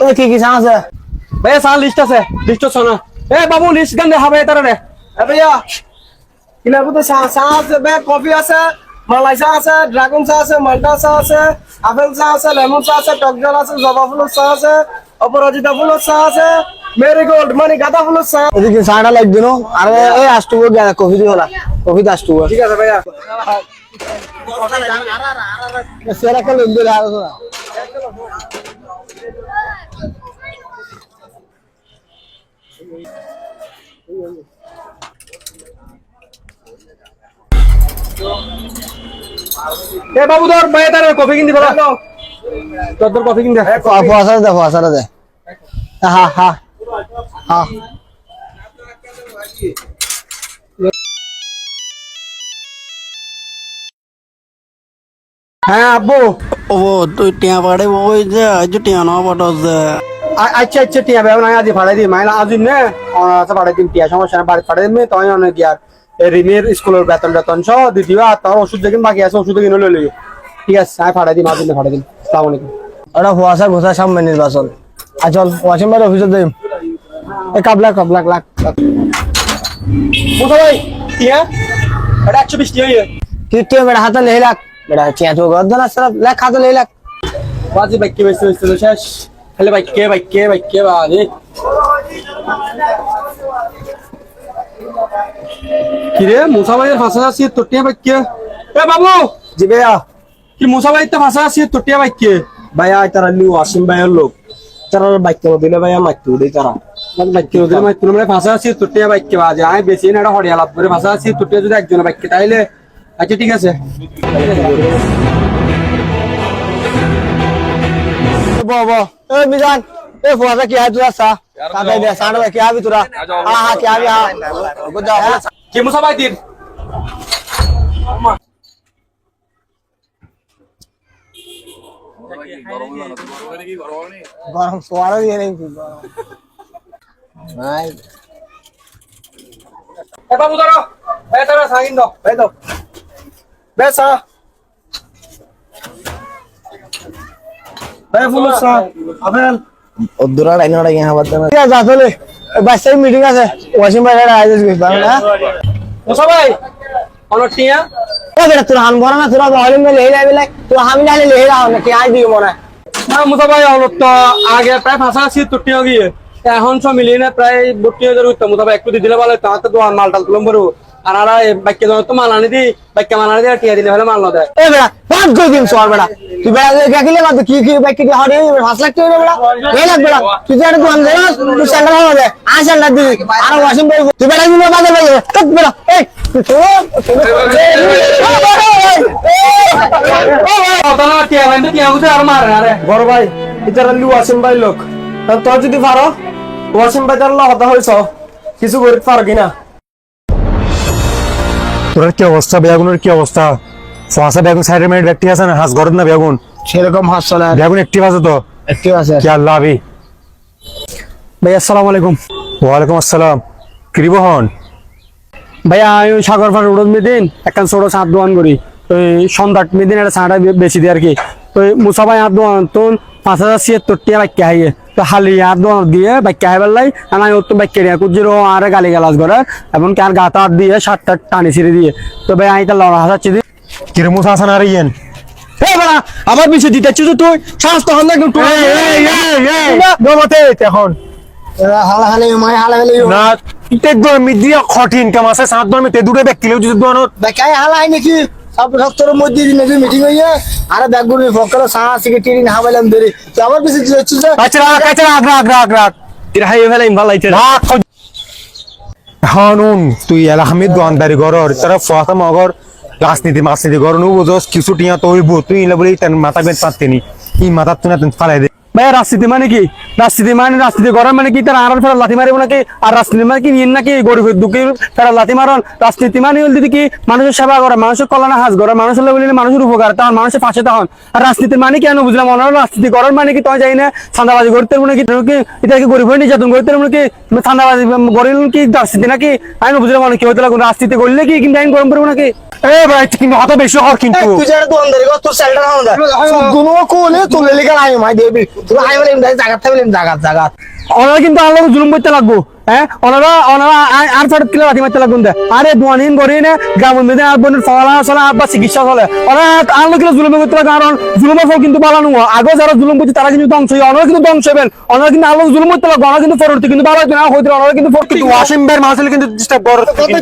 এ কি কি চাহ আছে? ভাই চা লিস্ট আছে লিস্ট শোনা এ বাবু লিস্ট গান দেখা ভাই তারা রে এ ভাইয়া। মধ্যে চা চা আছে বে কফি আছে মালাই চা আছে ড্রাগন চা আছে মাল্টা চা আছে আপেল চা আছে লেমন চা আছে টক জল আছে জবা ফুলের চা আছে অপরাজিতা ফুলের চা আছে মেরিগোল্ড মানে গাঁদা ফুলের চা এদিকে চাহটা লাগবে না আর এই আসটুকু কফি দিয়ে হলা। কফি তো আসটুকু ঠিক আছে ভাইয়া। সেরা কাল এমবি আর এ বাবু ধর ভাই তারা কফি কিন দিবা তোর তোর কফি কিন দে ফুয়াশা দে ফুয়াশা দে হা হা হা হ্যাঁ আব্বু ও তুই টিয়া পাড়ে ওই যে আজ টিয়া না পাঠাস যে আ- আচ্ছা আচ্ছা টিয়া ভাই না আজি ফাড়াই দি মাইনা আজি নে আচ্ছা ফাড়াই দিন টিয়া সমস্যা না বাড়ি ফাড়াই দিন তাই অনেক ইয়ার রিমের স্কুলের বেতন দিবা আর ওষুধ যেদিন বাকি আছে ওষুধ কিনে লই ঠিক আছে আমি ফাড়াই দিন ফাড়াই দিন আসসালামু আলাইকুম। ঘোষা সামনে নির্বাচন। আর চল ওয়াশিং মেশিন অফিসে দিম। এ কাবলা কাবলা লাখ মুসা ভাই টিয়া এটা একশো বিশ টিয়া কি তুই বেটা হাতে লেহি লাখ বেটা চিয়া তো গদ্দনা সারা লাখ হাতে লেহি লাখ বাজি কে বেশি বেশি শেষ। খালি বাইক কে বাইক কে বাইক কে বাজি কিরে মুসা ভাইয়ের ফাঁসা আছে বাইক কে? এ বাবু! জি ভাইয়া। কি মুসা ভাই তো ফাঁসা আছে তোটিয়া বাইক কে? ভাইয়া তারা লিউ আসিম ভাইয়ের লোক। তারা বাইক দিলে ভাইয়া মাইতে উঠে তারা। বাইক কে ওদের মাই তুমি ফাঁসা আছে তোটিয়া বাইক কে? বাজে আমি বেশি না এটা হরিয়া লাভ করে ফাঁসা আছে যদি একজন বাইক তাইলে আচ্ছা ঠিক আছে। বো বো এ মিজান এ ফুয়াশা কি হয় তোরা সা সাদা দে সাদা কি আবি তোরা হা হা কি আবি হা গুদা কি মুসা ভাই দিন গরম সোয়ারা দিয়ে নেই গরম নাই এ বাবু ধরো এ ধরো সাইন দাও ভাই দাও বে চা ভাই ফুলের চা আপেল ওদুরা লাইন ওটা গিয়ে হাবাতে না ঠিক আছে আসলে বাসায় মিটিং আছে ওয়াশিং মেশিন আইজ না? মুসা ভাই। অন টিয়া ও বেটা তোরা হান বড় না তোরা হামি না কি আই দিও মনে? না মুসা ভাই আগে প্রায় ফাঁসা আছে তোটিয়া গিয়ে এখন সব মিলিয়ে না প্রায় বত্রিশ হাজার উঠতো মুসা ভাই একটু দিলে ভালো তাহলে তো মালটাল তুলম পারব আর তো মাল আনি দি মাল আনি টিয়া দিলে হলে মাল না দেয় এ বাদ বেটা তুই কি কি বাইক হরে এই তুই যে দোকান দে তুই দে আ আর ওয়াশিং তুই দিলে বাদে তক এই টিয়া ভাই টিয়া বুঝে আর মারে আরে বড় ভাই ইতারা লিউ আসিম ভাই লোক তা তোর যদি পারো ওয়াসিম ভাই তার হতা হয়েছ কিছু করতে পারো কিনা তোর কি অবস্থা? বেগুনের কি অবস্থা? ফসা বেগুন সাইডের মেয়ে ব্যক্তি আছে না? হাঁস ঘরের না বেগুন সেরকম হাস চলে বেগুন একটি আছে তো? একটু আছে। কি আল্লাহ আবি ভাই আসসালামু আলাইকুম। ওয়ালাইকুম আসসালাম। কৃবহন ভাইয়া আমি সাগর ফার রোড মেদিন একখান ছোট সাত দোয়ান করি। ওই সন্ধ্যা মেদিন একটা সাঁটা বেশি দিই আর কি। ওই মুসা ভাই হাত দোয়ান তো পাঁচ হাজার ছিয়াত্তর টিয়া বাইকে হাইয়ে। তো হালি হাত দোয়ান দিয়ে বাইকে হাইবার লাই আমি ওর তো বাইকে নিয়ে কুজিরো আর গালি গালাজ করে এমনকি আর গাতা দিয়ে সাতটা টানি ছিঁড়ে দিয়ে। তো ভাই আমি তার লড়া হাসাচ্ছি দি। কিরে মুসা হাসান আর ইয়েন? আবার পিছিয়ে দিতে তো তুই? শ্বাস তো হান্না কিন্তু দমতে এখন। হালা হালে মাই হালা হালে না কঠিন কাম আছে সাত দর্মি তে দুটো ব্যক্তি যদি দোয়ানো বেকাই হালা হয় নাকি? সব সপ্তাহের মধ্যে দিন মিটিং হইয়া আরে ব্যাগ গুলি ফকর সা সিকে টিরিন হাবাইলাম আবার বেশি যাচ্ছে আচ্ছা রাখ আচ্ছা রাখ রাখ রাখ রাখ। তির হাই ফেলাই ভালো আইছে রাখ হানুন তুই এলা হামিদ দোয়ানদারি গরর তারা ফাতা মগর রাজনীতি মাসনীতি গরনু বুঝোস কিছু টিয়া তৈব তুই ইলা বলি তার মাথা বেদ পারতেনি ই মাথা তুই না ফালাই দে। ভাই রাজনীতি মানে কি? রাজনীতি মানে রাজনীতি করার মানে কি? তার আর ফেরা লাথি মারিব নাকি? আর রাজনীতি মানে কি নিয়ে নাকি? গরিব দুঃখী ফেরা লাথি মারন রাজনীতি মানে হল দিদি কি মানুষের সেবা করা মানুষের কল্যাণে হাজ করা মানুষের বলিলে মানুষের উপকার তখন মানুষের পাশে তখন। আর রাজনীতি মানে কেন বুঝলাম মনে হলো রাজনীতি করার মানে কি? তোমার যাই না চান্দাবাজি করতে পারব নাকি? কি এটা কি গরিব হয়ে নির্যাতন করতে পারব নাকি? চান্দাবাজি গরিব কি রাজনীতি নাকি? আমি বুঝলাম মনে কি হতে লাগল রাজনীতি করলে কি কিন্তু আইন গরম করব নাকি? এ ভাই কিন্তু অত বেশি হর কিন্তু। তুই যে দোকানদারি তোর গুনো কোলে তোলে লিখা নাই মাই দেবি তুই আই বলে থাকলে জায়গা জায়গা ওনারা কিন্তু আল্লাহ জুলুম করতে লাগবো হ্যাঁ? ওনারা ওনারা আর ফেরত কিলো রাতি মারতে লাগবো দে আরে দোয়ানিন করি না গ্রামের আর বোনের ফলা চলে আব্বা চিকিৎসা চলে ওরা আল্লাহ কিলো জুলুম করতে লাগে কারণ জুলুমের ফল কিন্তু ভালো নয়। আগে যারা জুলুম করছে তারা কিন্তু ধ্বংস হয় ওনারা কিন্তু ধ্বংস হবেন। ওনারা কিন্তু আল্লাহ জুলুম করতে লাগবে ওনারা কিন্তু পরবর্তী কিন্তু ভালো হইতে না হইতে ওনারা কিন্তু পরবর্তী কিন্তু ওয়াসিম ভাইয়ের ডিস্টার্ব বড় কত